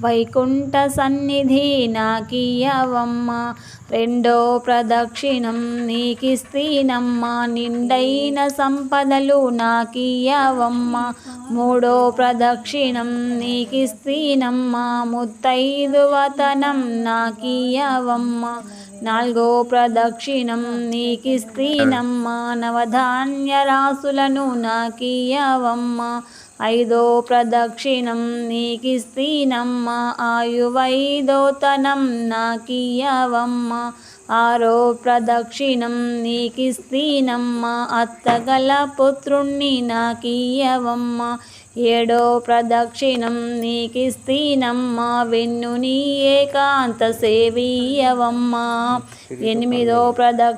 వైకుంఠ సన్నిధి నాకియ్యవమ్మ రెండో ప్రదక్షిణం నీకిస్తీనమ్మ. నిండైన సంపదలు నాకియ్యవమ్మ మూడో ప్రదక్షిణం నీకిస్తీనమ్మ. ముత్తైదు వతనం నాకియ్యవమ్మ నాలుగో ప్రదక్షిణం నీకిస్తీనమ్మ. నవధాన్య రాసులను నాకియ్యవమ్మ ఐదో ప్రదక్షిణం నీకిస్తీనమ్మ ఆయువైదోతనం నాకియ్యవమ్మ. ఆరో ప్రదక్షిణం నీకిస్తీనమ్మ అత్తగల పుత్రుణ్ణి నాకియ్యవమ్మ. ఏడో ప్రదక్షిణం నీకిస్తీనమ్మ వెన్ను నీ ఏకాంత సేవీయవమ్మ ఎనిమిదో ప్రదక్షిణం